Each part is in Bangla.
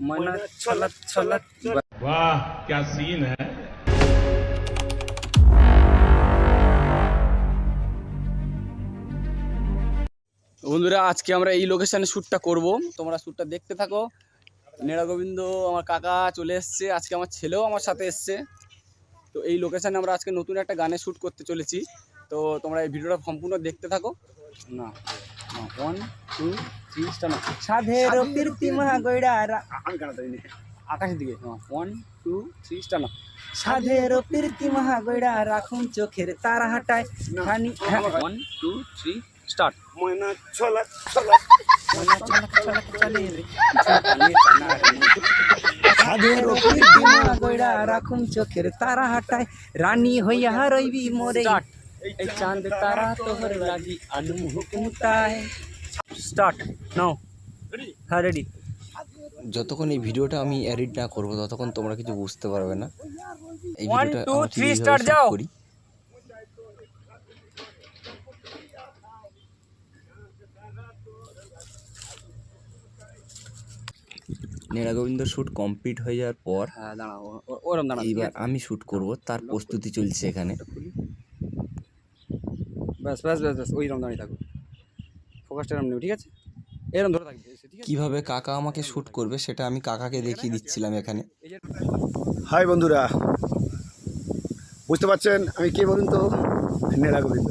ময়না ছলাৎ ছলাৎ वाह क्या सीन है বন্ধুরা আজকে আমরা এই লোকেশনে শ্যুটটা করব তোমরা শ্যুটটা দেখতে থাকো নেড়া গোবিন্দ আমার কাকা চলে এসছে আজকে আমার ছেলেও আমার সাথে এসছে তো এই লোকেশনে আমরা আজকে নতুন একটা গানে শ্যুট করতে চলেছি তো তোমরা এই ভিডিওটা সম্পূর্ণ দেখতে থাকো না ওয়ান টু থ্রি স্টার না সাধের কীর্তি মহাগৈড়া আমি গানটা দিই আকাশের দিকে। ওয়ান টু থ্রি স্টার না সাধের কীর্তি মহাগৈড়া রাখুন চোখের তারা হাটায় খানি ওয়ান টু থ্রি স্টার্ট ময়না ছলা ছলা। সাধের গয়রা রাখুম চোখের তারা হাটায় রানী হইয়া রইবি মোরে। এই চাঁদ তারা তোহর লাগি স্টার্ট নাও হ্যাঁ রেডি যতক্ষণ এই ভিডিওটা আমি এডিট না করব ততক্ষণ তোমরা কিছু বুঝতে পারবে না। এই ভিডিওটা shoot যাও। করি। শ্যুট কমপ্লিট হয়ে যাওয়ার পর হ্যাঁ এইবার আমি শ্যুট করব তার প্রস্তুতি চলছে এখানে। ব্যাস ব্যাস ব্যাস ব্যাস ওই রকম দাঁড়িয়ে থাকো ফোকাসটা এরম নেব ঠিক আছে? এরম ধরে থাকবে ঠিক আছে? কীভাবে কাকা আমাকে শ্যুট করবে সেটা আমি কাকাকে দেখিয়ে দিচ্ছিলাম এখানে। হাই বন্ধুরা। বুঝতে পারছেন আমি কে বলুন তো? নেড়া গোবিন্দ।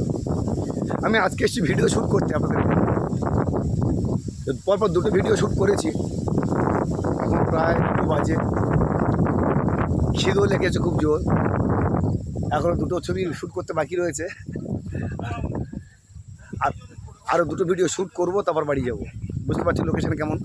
আমি আজকে এসেছি ভিডিও শ্যুট করতে আপনাদের পরপর দুটো ভিডিও শ্যুট করেছি। এখন প্রায় দু বাজে। খিদেও লেগেছে খুব জোর। এখনও দুটো ছবি শ্যুট করতে বাকি রয়েছে। আর আরও দুটো ভিডিও শ্যুট করব, তারপর বাড়ি যাব। বুঝতে পারছি লোকেশান কেমন?